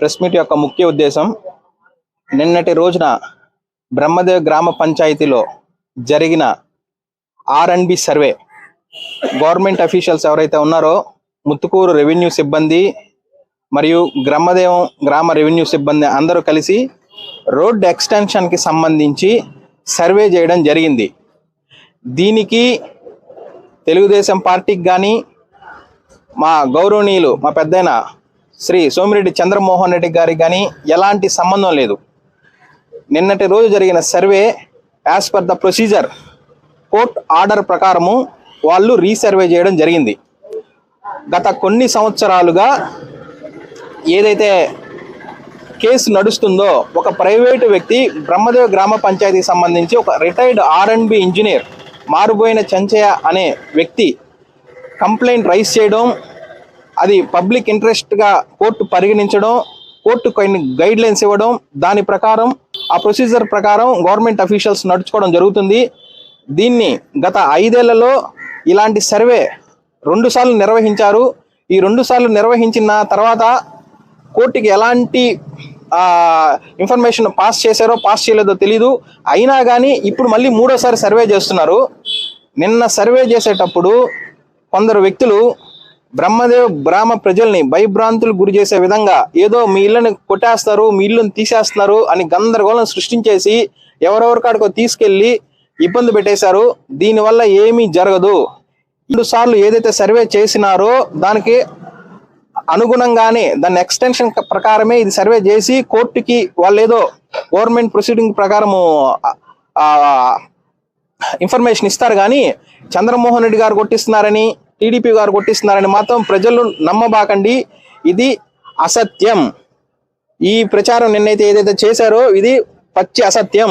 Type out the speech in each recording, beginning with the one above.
Press meet యొక్క ముఖ్య ఉద్దేశం నిన్నటి రోజున బ్రహ్మదేవ్ గ్రామ పంచాయతీలో జరిగిన ఆర్ సర్వే. గవర్నమెంట్ అఫీషియల్స్ ఎవరైతే ఉన్నారో ముత్తుకూరు రెవెన్యూ సిబ్బంది మరియు బ్రహ్మదేవం గ్రామ రెవెన్యూ సిబ్బంది అందరూ కలిసి రోడ్ ఎక్స్టెన్షన్కి సంబంధించి సర్వే చేయడం జరిగింది. దీనికి తెలుగుదేశం పార్టీకి కానీ మా గౌరవనీయులు మా పెద్దయిన శ్రీ సోమిరెడ్డి చంద్రమోహన్ రెడ్డి గారికి కానీ ఎలాంటి సంబంధం లేదు. నిన్నటి రోజు జరిగిన survey as per the procedure court order ప్రకారము వాళ్ళు రీసర్వే చేయడం జరిగింది. గత కొన్ని సంవత్సరాలుగా ఏదైతే కేసు నడుస్తుందో ఒక ప్రైవేటు వ్యక్తి బ్రహ్మదేవ్ గ్రామ పంచాయతీకి సంబంధించి ఒక retired R and B engineer Maruboina Chenchaiah అనే వ్యక్తి కంప్లైంట్ రైజ్ చేయడం అది పబ్లిక్ ఇంట్రెస్ట్గా కోర్టు పరిగణించడం కోర్టు కొన్ని గైడ్ లైన్స్ ఇవ్వడం దాని ప్రకారం ఆ ప్రొసీజర్ ప్రకారం గవర్నమెంట్ అఫీషియల్స్ నడుచుకోవడం జరుగుతుంది. దీన్ని గత ఐదేళ్ళలో ఇలాంటి సర్వే రెండు సార్లు నిర్వహించారు. ఈ రెండు సార్లు నిర్వహించిన తర్వాత కోర్టుకి ఎలాంటి ఇన్ఫర్మేషన్ పాస్ చేశారో పాస్ చేయలేదో తెలీదు. అయినా కానీ ఇప్పుడు మళ్ళీ మూడోసారి సర్వే చేస్తున్నారు. నిన్న సర్వే చేసేటప్పుడు కొందరు వ్యక్తులు బ్రహ్మదేవ్ బ్రాహ్మ ప్రజల్ని భయభ్రాంతులు గురి చేసే విధంగా ఏదో మీ ఇళ్ళని కొట్టేస్తారు మీ ఇల్లుని తీసేస్తున్నారు అని గందరగోళం సృష్టించేసి ఎవరెవరి కాడికో తీసుకెళ్ళి ఇబ్బంది పెట్టేశారు. దీనివల్ల ఏమీ జరగదు. రెండు సార్లు ఏదైతే సర్వే చేసినారో దానికి అనుగుణంగానే దాని ఎక్స్టెన్షన్ ప్రకారమే ఇది సర్వే చేసి కోర్టుకి వాళ్ళు ఏదో గవర్నమెంట్ ప్రొసీడింగ్ ప్రకారము ఇన్ఫర్మేషన్ ఇస్తారు కానీ చంద్రమోహన్ రెడ్డి గారు కొట్టిస్తున్నారని టీడీపీ గారు కొట్టిస్తున్నారని మాత్రం ప్రజలు నమ్మబాకండి. ఇది అసత్యం. ఈ ప్రచారం నిన్నైతే ఏదైతే చేశారో ఇది పచ్చి అసత్యం.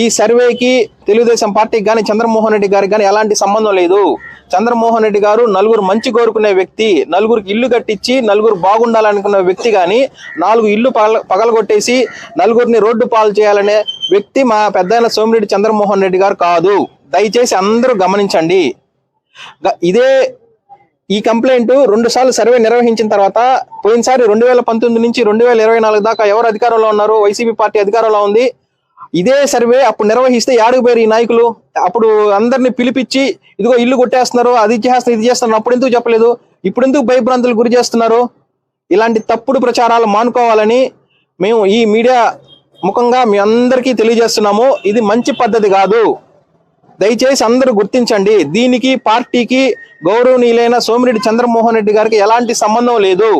ఈ సర్వేకి తెలుగుదేశం పార్టీకి కానీ చంద్రమోహన్ రెడ్డి గారికి కానీ ఎలాంటి సంబంధం లేదు. చంద్రమోహన్ రెడ్డి గారు నలుగురు మంచి కోరుకునే వ్యక్తి నలుగురికి ఇల్లు కట్టించి నలుగురు బాగుండాలనుకున్న వ్యక్తి కానీ నాలుగు ఇల్లు పగల పగలగొట్టేసి నలుగురిని రోడ్డు పాలు చేయాలనే వ్యక్తి మా పెద్ద సోమిరెడ్డి చంద్రమోహన్ రెడ్డి గారు కాదు. దయచేసి అందరూ గమనించండి. ఇదే ఈ కంప్లైంట్ రెండు సార్లు సర్వే నిర్వహించిన తర్వాత పోయినసారి రెండు వేల పంతొమ్మిది నుంచి రెండు వేల ఇరవై నాలుగు దాకా ఎవరు అధికారంలో ఉన్నారు? వైసీపీ పార్టీ అధికారంలో ఉంది. ఇదే సర్వే అప్పుడు నిర్వహిస్తే యాడుగు పేరు ఈ నాయకులు? అప్పుడు అందరిని పిలిపించి ఇదిగో ఇల్లు కొట్టేస్తున్నారు అది చేస్తున్నారు ఇది చేస్తున్నారు అప్పుడు ఎందుకు చెప్పలేదు? ఇప్పుడు ఎందుకు భయభ్రాంతులు గురి చేస్తున్నారు? ఇలాంటి తప్పుడు ప్రచారాలు మానుకోవాలని మేము ఈ మీడియా ముఖంగా మీ అందరికీ తెలియజేస్తున్నాము. ఇది మంచి పద్ధతి కాదు. దయచేసి అందరూ గుర్తించండి. దీనికి పార్టీకి గౌరవనీయులైన సోమిరెడ్డి చంద్రమోహన్ రెడ్డి గారికి ఎలాంటి సంబంధం లేదు.